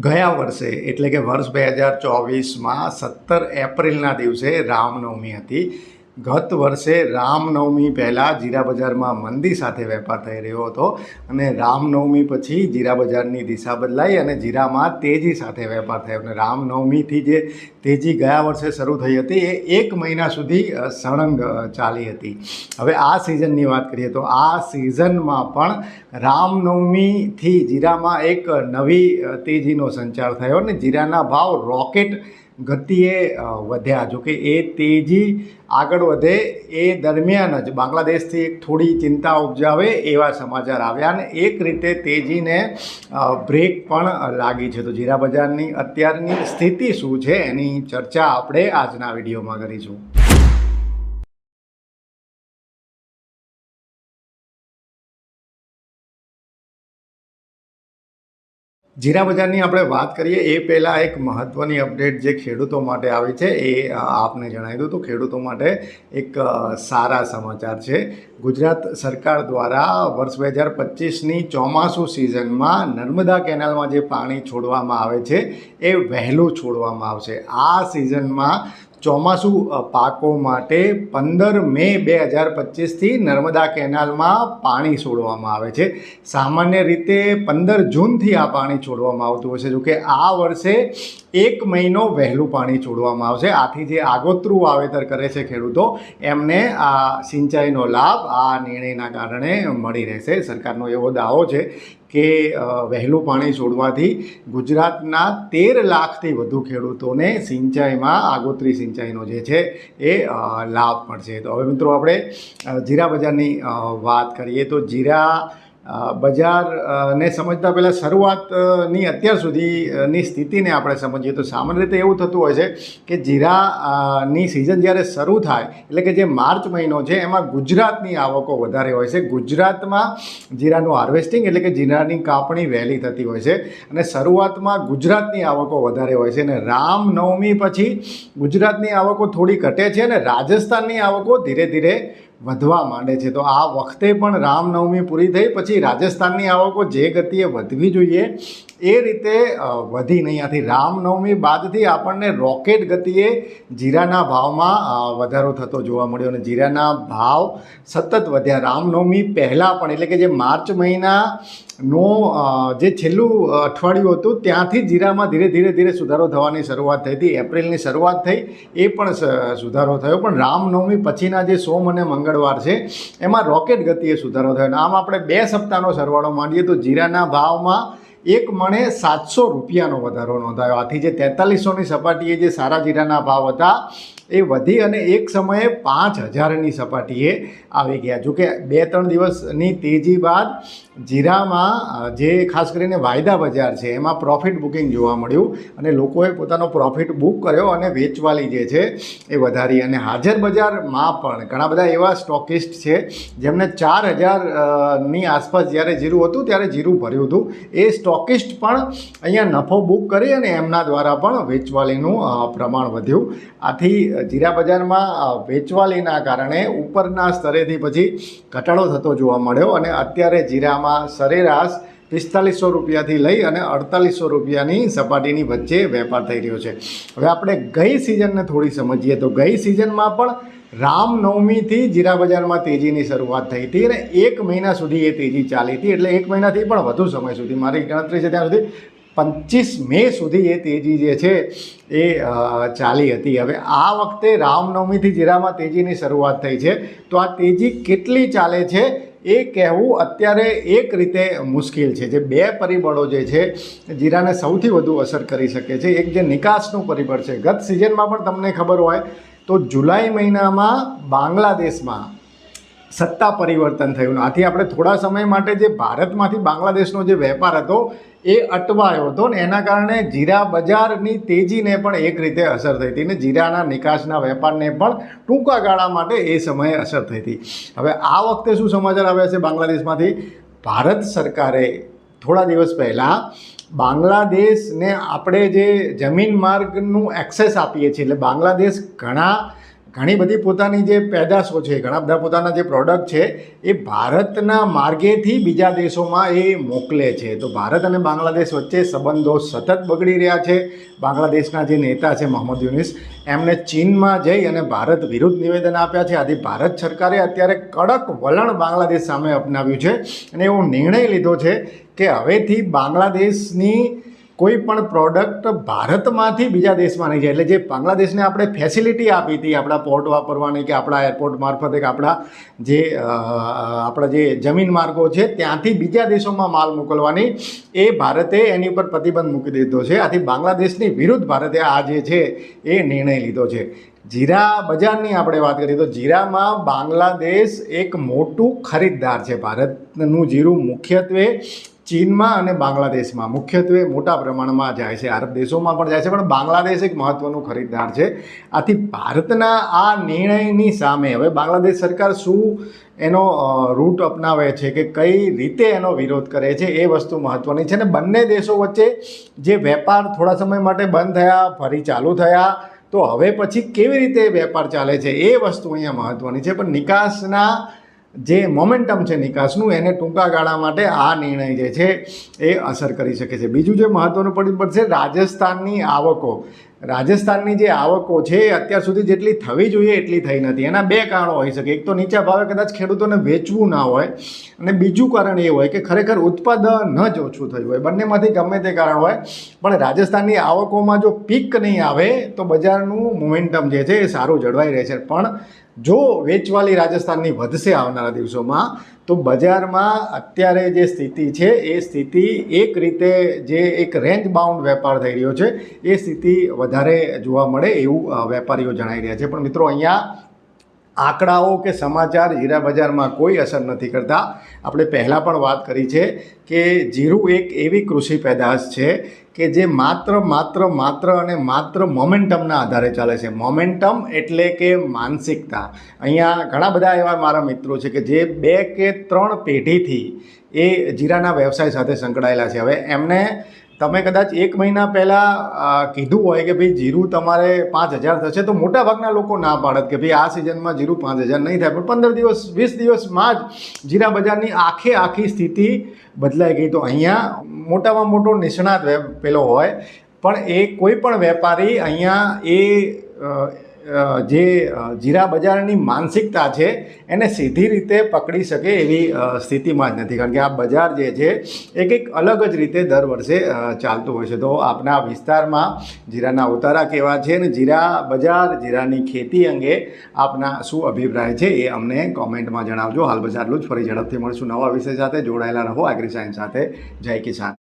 ગયા વર્ષે એટલે કે વર્ષ બે હજાર ચોવીસમાં સત્તર એપ્રિલના દિવસે રામનવમી હતી. ગત વર્ષે રામનવમી પહેલાં જીરા બજારમાં મંદી સાથે વેપાર થઈ રહ્યો હતો અને રામનવમી પછી જીરા બજારની દિશા બદલાઈ અને જીરામાં તેજી સાથે વેપાર થયો. અને રામનવમીથી જે તેજી ગયા વર્ષે શરૂ થઈ હતી, એ એક મહિના સુધી સળંગ ચાલી હતી. હવે આ સિઝનની વાત કરીએ તો આ સિઝનમાં પણ રામનવમીથી જીરામાં એક નવી તેજીનો સંચાર થયો અને જીરાના ભાવ રોકેટ ગતિએ વધ્યા. જો કે એ તેજી આગળ વધે એ દરમિયાન જ બાંગ્લાદેશથી એક થોડી ચિંતા ઉપજાવે એવા સમાચાર આવ્યા અને એક રીતે તેજીને બ્રેક પણ લાગી છે. તો જીરા બજારની અત્યારની સ્થિતિ શું છે? એની ચર્ચા આપણે આજના વિડીયોમાં કરીશું. જીરા બજારની આપણે વાત કરીએ, એ પહેલાં એક મહત્ત્વની અપડેટ જે ખેડૂતો માટે આવી છે, એ આપને જણાવી દઉં તો ખેડૂતો માટે એક સારા સમાચાર છે. ગુજરાત સરકાર દ્વારા વર્ષ બે હજાર પચીસની ચોમાસું સિઝનમાં નર્મદા કેનાલમાં જે પાણી છોડવામાં આવે છે, એ વહેલું છોડવામાં આવશે. આ સિઝનમાં ચોમાસું પાકો માટે પંદર મે બે હજાર પચીસથી નર્મદા કેનાલમાં પાણી છોડવામાં આવે છે. સામાન્ય રીતે પંદર જૂનથી આ પાણી છોડવામાં આવતું હશે જોકે આ વર્ષે એક મહિનો વહેલું પાણી છોડવામાં આવશે. આથી જે આગોતરું વાવેતર કરે છે ખેડૂતો, એમને આ સિંચાઈનો લાભ આ નિર્ણયના કારણે મળી રહેશે. સરકારનો એવો દાવો છે કે વહેલું પાણી છોડવાથી ગુજરાતના તેર લાખથી વધુ ખેડૂતોને સિંચાઈમાં આગોતરી સિંચાઈનો જે છે એ લાભ મળશે. તો હવે મિત્રો આપણે જીરા બજારની વાત કરીએ તો જીરા અ, બજાર ને સમજતા પહેલાં શરૂઆતની અત્યાર સુધીની સ્થિતિને આપણે સમજીએ તો સામાન્ય રીતે એવું થતું હોય છે કે જીરાની સિઝન જ્યારે શરૂ થાય એટલે કે જે માર્ચ મહિનો છે એમાં ગુજરાતની આવકો વધારે હોય છે. ગુજરાતમાં જીરાનું હાર્વેસ્ટિંગ એટલે કે જીરાની કાપણી વહેલી થતી હોય છે અને શરૂઆતમાં ગુજરાતની આવકો વધારે હોય છે અને રામનવમી પછી ગુજરાતની આવકો થોડી ઘટે છે અને રાજસ્થાનની આવકો ધીરે ધીરે વધવા માંડે છે. તો આ વખતે પણ રામનવમી પૂરી થઈ, પછી રાજસ્થાનની આવકો જે ગતિએ વધવી જોઈએ. એ રીતે વધી નહીં આથી રામનવમી બાદથી આપણને રોકેટ ગતિએ જીરાના ભાવમાં વધારો થતો જોવા મળ્યો અને જીરાના ભાવ સતત વધ્યા. રામનવમી પહેલાં પણ, એટલે કે જે માર્ચ મહિનાનો જે છેલ્લું અઠવાડિયું હતું, ત્યાંથી જીરામાં ધીરે ધીરે ધીરે સુધારો થવાની શરૂઆત થઈ હતી. એપ્રિલની શરૂઆત થઈ, એ પણ સુધારો થયો. પણ રામનવમી પછીના જે સોમ અને મંગળવાર છે, એમાં રોકેટ ગતિએ સુધારો થયો. અને આમ આપણે બે સપ્તાહનો સરવાળો માંડીએ તો જીરાના ભાવમાં એક મણે સાતસો રૂપિયાનો વધારો નોંધાયો. આથી જે તેતાલીસોની સપાટીએ જે સારા જીરાના ભાવ હતા એ વધી અને એક સમયે પાંચ હજારની સપાટીએ આવી ગયા. જોકે બે ત્રણ દિવસની તેજી બાદ જીરામાં જે ખાસ કરીને વાયદા બજાર છે, એમાં પ્રોફિટ બુકિંગ જોવા મળ્યું અને લોકોએ પોતાનો પ્રોફિટ બુક કર્યો અને વેચવાલી જે છે એ વધારી. અને હાજર બજારમાં પણ ઘણા બધા એવા સ્ટોકિસ્ટ છે, જેમને ચાર હજારની આસપાસ જ્યારે જીરું હતું ત્યારે જીરું ભર્યું હતું. એ સ્ટોકિસ્ટ પણ અહીંયા નફો બુક કરી અને એમના દ્વારા પણ વેચવાલીનું પ્રમાણ વધ્યું. આથી જીરા બજારમાં વેચવાલીના કારણે ઉપરના સ્તરેથી પછી ઘટાડો થતો જોવા મળ્યો અને અત્યારે જીરામાં સરેરાશ પિસ્તાલીસો રૂપિયાથી લઈ અને અડતાલીસો રૂપિયાની સપાટીની વચ્ચે વેપાર થઈ રહ્યો છે. હવે આપણે ગઈ સિઝનને થોડી સમજીએ તો ગઈ સિઝનમાં પણ રામનવમીથી જીરા બજારમાં તેજીની શરૂઆત થઈ હતી અને એક મહિના સુધી એ તેજી ચાલી હતી. એટલે એક મહિનાથી પણ વધુ સમય સુધી, મારી ગણતરી છે ત્યાં સુધી પચીસ મે સુધી એ તેજી જે છે એ ચાલી હતી. હવે આ વખતે રામનવમીથી જીરામાં તેજીની શરૂઆત થઈ છે. તો આ તેજી કેટલી ચાલે છે એ કહેવું અત્યારે એક રીતે મુશ્કેલ છે. જે બે પરિબળો જે છે, જીરાને સૌથી વધુ અસર કરી શકે છે. એક જે નિકાસનું પરિબળ છે. ગત સિઝનમાં પણ તમને ખબર હોય તો જુલાઈ મહિનામાં બાંગ્લાદેશમાં સત્તા પરિવર્તન થયું. આથી આપણે થોડા સમય માટે જે ભારતમાંથી બાંગ્લાદેશનો જે વેપાર હતો એ અટવાયો હતો ને એના કારણે જીરા બજારની તેજીને પણ એક રીતે અસર થઈ હતી ને જીરાના નિકાસના વેપારને પણ ટૂંકા ગાળા માટે એ સમયે અસર થઈ હતી. હવે આ વખતે શું સમાચાર આવ્યા છે બાંગ્લાદેશમાંથી? ભારત સરકારે થોડા દિવસ પહેલાં બાંગ્લાદેશને આપણે જે જમીન માર્ગનું એક્સેસ આપીએ છીએ, એટલે બાંગ્લાદેશ ઘણા ઘણી બધી પોતાની જે પેદાશો છે, ઘણા બધા પોતાના જે પ્રોડક્ટ છે, એ ભારતના માર્ગેથી બીજા દેશોમાં એ મોકલે છે. તો ભારત અને બાંગ્લાદેશ વચ્ચે સંબંધો સતત બગડી રહ્યા છે. બાંગ્લાદેશના જે નેતા છે મોહમ્મદ યુનિસ, એમને ચીનમાં જઈ અને ભારત વિરુદ્ધ નિવેદન આપ્યા છે. આથી ભારત સરકારે અત્યારે કડક વલણ બાંગ્લાદેશ સામે અપનાવ્યું છે અને એવો નિર્ણય લીધો છે કે હવેથી બાંગ્લાદેશની કોઈ પણ પ્રોડક્ટ ભારતમાંથી બીજા દેશમાં નહીં જાય. એટલે જે બાંગ્લાદેશને આપણે ફેસિલિટી આપી હતી, આપણા પોર્ટ વાપરવાની કે આપણા એરપોર્ટ મારફતે કે આપણા જે આપણા જે જમીન માર્ગો છે, ત્યાંથી બીજા દેશોમાં માલ મોકલવાની એ ભારતે એની ઉપર પ્રતિબંધ મૂકી દીધો છે. આથી બાંગ્લાદેશની વિરુદ્ધ ભારતે આ જે છે એ નિર્ણય લીધો છે. જીરા બજારની આપણે વાત કરીએ તો જીરામાં બાંગ્લાદેશ એક મોટું ખરીદદાર છે. ભારતનું જીરું મુખ્યત્વે ચીનમાં અને બાંગ્લાદેશમાં. મુખ્યત્વે મોટા પ્રમાણમાં જાય છે. આરબ દેશોમાં પણ જાય છે. પણ બાંગ્લાદેશ એક મહત્ત્વનું ખરીદદાર છે. આથી ભારતના આ નિર્ણયની સામે હવે બાંગ્લાદેશ સરકાર શું એનો રૂટ અપનાવે છે કે કઈ રીતે એનો વિરોધ કરે છે એ વસ્તુ મહત્ત્વની છે. અને બંને દેશો વચ્ચે જે વેપાર થોડા સમય માટે બંધ થયા, ફરી ચાલુ થયા, તો હવે પછી કેવી રીતે વેપાર ચાલે છે એ વસ્તુ અહીંયા મહત્ત્વની છે. પણ નિકાસના જે મોમેન્ટમ છે નિકાસનું, એને ટૂંકા ગાળા માટે આ નિર્ણય જે છે એ અસર કરી શકે છે. બીજું જે મહત્ત્વનું પડ્યું પડશે, રાજસ્થાનની આવકો. રાજસ્થાનની જે આવકો છે અત્યાર સુધી જેટલી થવી જોઈએ એટલી થઈ નથી. એના બે કારણો હોઈ શકે. એક તો નીચા ભાવે કદાચ ખેડૂતોને વેચવું ના હોય અને બીજું કારણ એ હોય કે ખરેખર ઉત્પાદન જ ઓછું થયું હોય. બંનેમાંથી ગમે તે કારણ હોય. પણ રાજસ્થાનની આવકોમાં જો પીક નહીં આવે તો બજારનું મોમેન્ટમ જે છે એ સારું જળવાઈ રહે છે. પણ જો વેચવાલી રાજસ્થાનની વધશે આવનારા દિવસોમાં તો બજારમાં અત્યારે જે સ્થિતિ છે, એ સ્થિતિ એક રીતે જે એક રેન્જ બાઉન્ડ વેપાર થઈ રહ્યો છે, એ સ્થિતિ વધારે જોવા મળે એવું વેપારીઓ જણાઈ રહ્યા છે. પણ મિત્રો, અહીંયા આંકડાઓ કે સમાચાર હીરા બજારમાં કોઈ અસર નથી કરતા. આપણે પહેલાં પણ વાત કરી છે કે જીરું એક એવી કૃષિ પેદાશ છે કે જે માત્ર માત્ર માત્ર અને માત્ર મોમેન્ટમના આધારે ચાલે છે. મોમેન્ટમ એટલે કે માનસિકતા. અહીંયા ઘણા બધા એવા મારા મિત્રો છે કે જે બે કે ત્રણ પેઢીથી એ જીરાના વ્યવસાય સાથે સંકળાયેલા છે. હવે એમને તમે કદાચ એક મહિના પહેલાં કીધું હોય કે ભાઈ જીરું તમારે પાંચ હજાર થશે, તો મોટાભાગના લોકો ના પાડત કે ભાઈ આ સિઝનમાં જીરું પાંચ હજાર નહીં થાય. પણ પંદર દિવસ, વીસ દિવસમાં જ જીરા બજારની આખે આખી સ્થિતિ બદલાઈ ગઈ. તો અહીંયા મોટામાં મોટો નિષ્ણાત પેલો હોય. પણ એ કોઈ પણ વેપારી અહીંયા એ જે જીરા બજારની માનસિકતા છે, એને સીધી રીતે પકડી શકે એવી સ્થિતિમાં જ નથી. કારણ કે આ બજાર જે છે એ કંઈક અલગ જ રીતે દર વર્ષે ચાલતું હોય છે. તો આપના વિસ્તારમાં જીરાના ઉતારા કેવા છે અને જીરા બજાર જીરાની ખેતી અંગે આપના શું અભિપ્રાય છે એ અમને કોમેન્ટમાં જણાવજો. હાલ બજારનું જ ફરી ઝડપથી મળશું. નવા વિષય સાથે જોડાયેલા રહો. એગ્રી સાયન્સ સાથે. જય કિસાન.